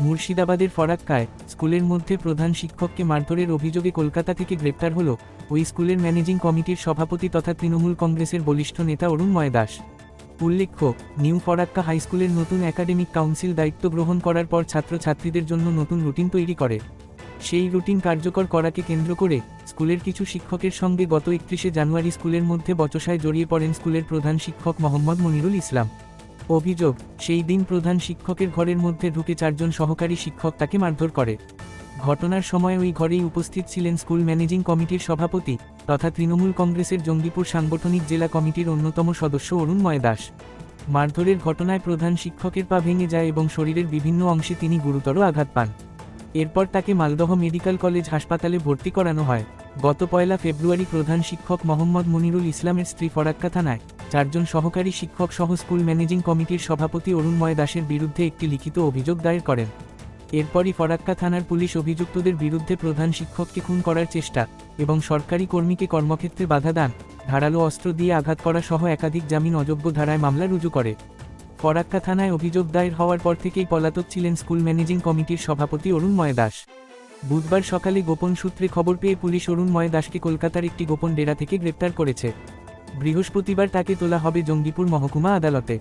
মুর্শিদাবাদের ফরাক্কায়, স্কুলের মধ্যে প্রধান শিক্ষককে মারধরের অভিযোগে কলকাতা থেকে গ্রেপ্তার হল ওই স্কুলের ম্যানেজিং কমিটির সভাপতি তথা তৃণমূল কংগ্রেসের বলিষ্ঠ নেতা অরুণময় দাস উল্লেখ্য, নিউ ফরাক্কা হাইস্কুলের নতুন একাডেমিক কাউন্সিল দায়িত্ব গ্রহণ করার পর ছাত্রছাত্রীদের জন্য নতুন রুটিন তৈরি করে। সেই রুটিন কার্যকর করাকে কেন্দ্র করে স্কুলের কিছু শিক্ষকের সঙ্গে গত একত্রিশে জানুয়ারি স্কুলের মধ্যে বচসায় জড়িয়ে পড়েন স্কুলের প্রধান শিক্ষক মোহাম্মদ মনিরুল ইসলাম। অভিযোগ, সেই দিন প্রধান শিক্ষকের ঘরের মধ্যে ঢুকে চারজন সহকারী শিক্ষক তাকে মারধর করে। ঘটনার সময় ওই ঘরেই উপস্থিত ছিলেন স্কুল ম্যানেজিং কমিটির সভাপতি তথা তৃণমূল কংগ্রেসের জঙ্গিপুর সাংগঠনিক জেলা কমিটির অন্যতম সদস্য অরুণময় দাস। মারধরের ঘটনায় প্রধান শিক্ষকের পা ভেঙে যায় এবং শরীরের বিভিন্ন অংশে তিনি গুরুতর আঘাত পান। এরপর তাকে মালদহ মেডিকেল কলেজ হাসপাতালে ভর্তি করানো হয়। গত পয়লা ফেব্রুয়ারি প্রধান শিক্ষক মোহাম্মদ মনিরুল ইসলামের স্ত্রী ফরাক্কা থানায় চারজন সহকারী শিক্ষক সহ স্কুল ম্যানেজিং কমিটির সভাপতি অরুণময় দাসের বিরুদ্ধে একটি লিখিত অভিযোগ দায়ের করেন। এরপরই ফরাক্কা থানার পুলিশ অভিযুক্তদের বিরুদ্ধে প্রধান শিক্ষককে খুন করার চেষ্টা এবং সরকারি কর্মীকে কর্মক্ষেত্রে বাধা দান, ধারালো অস্ত্র দিয়ে আঘাত করা সহ একাধিক জামিন অযোগ্য ধারায় মামলা রুজু করে। ফরাক্কা থানায় অভিযোগ দায়ের হওয়ার পর থেকেই পলাতক ছিলেন স্কুল ম্যানেজিং কমিটির সভাপতি অরুণময় দাস। বুধবার সকালে গোপন সূত্রে খবর পেয়ে পুলিশ অরুণময় দাসকে কলকাতার একটি গোপন ডেরা থেকে গ্রেপ্তার করেছে। বৃহস্পতিবার তাকে তোলা হবে জঙ্গিপুর মহকুমা আদালতে।